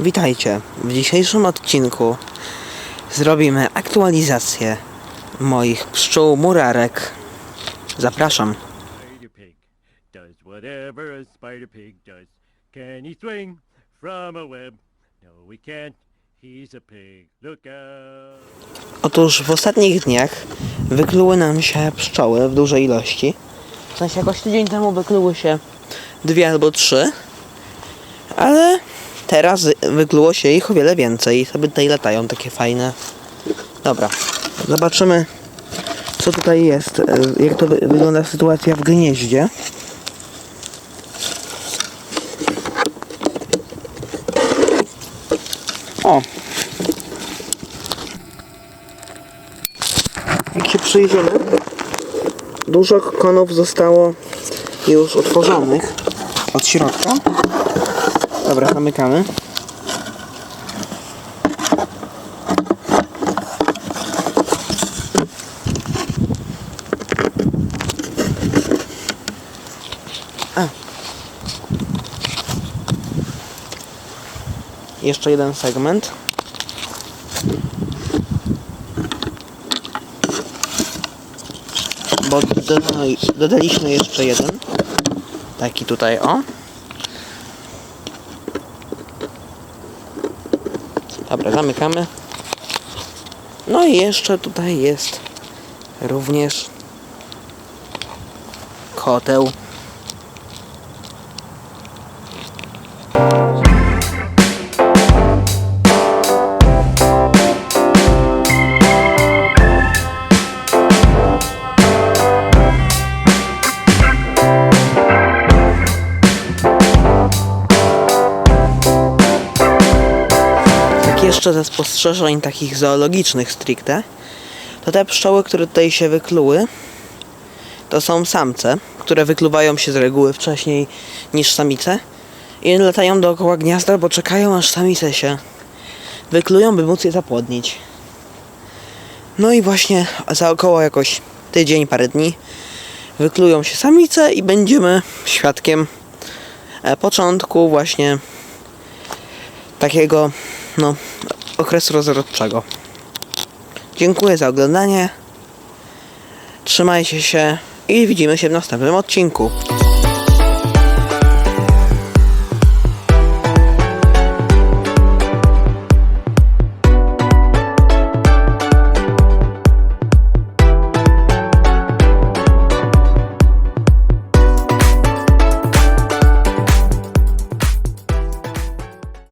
Witajcie. W dzisiejszym odcinku zrobimy aktualizację moich pszczół murarek. Zapraszam. No. Otóż w ostatnich dniach wykluły nam się pszczoły w dużej ilości. W sensie jakoś tydzień temu wykluły się dwie albo trzy, ale teraz wykluło się ich o wiele więcej sobie tutaj latają takie fajne. Dobra, zobaczymy co tutaj jest, e, jak to wy- wygląda sytuacja w gnieździe. O, Jak się przyjrzymy, dużo kokonów zostało już otworzonych od środka. Dobra, zamykamy. A. Jeszcze jeden segment. bo dodali, dodaliśmy jeszcze jeden. Taki tutaj, o. Dobra, zamykamy. No i jeszcze tutaj jest również koteł. Jeszcze ze spostrzeżeń takich zoologicznych stricte, to te pszczoły, które tutaj się wykluły, to są samce, które wykluwają się z reguły wcześniej niż samice i latają dookoła gniazda, bo czekają aż samice się wyklują, by móc je zapłodnić. No i właśnie za około jakoś tydzień, parę dni wyklują się samice i będziemy świadkiem e, początku właśnie takiego no, okresu rozrodczego. Dziękuję za oglądanie. Trzymajcie się i widzimy się w następnym odcinku.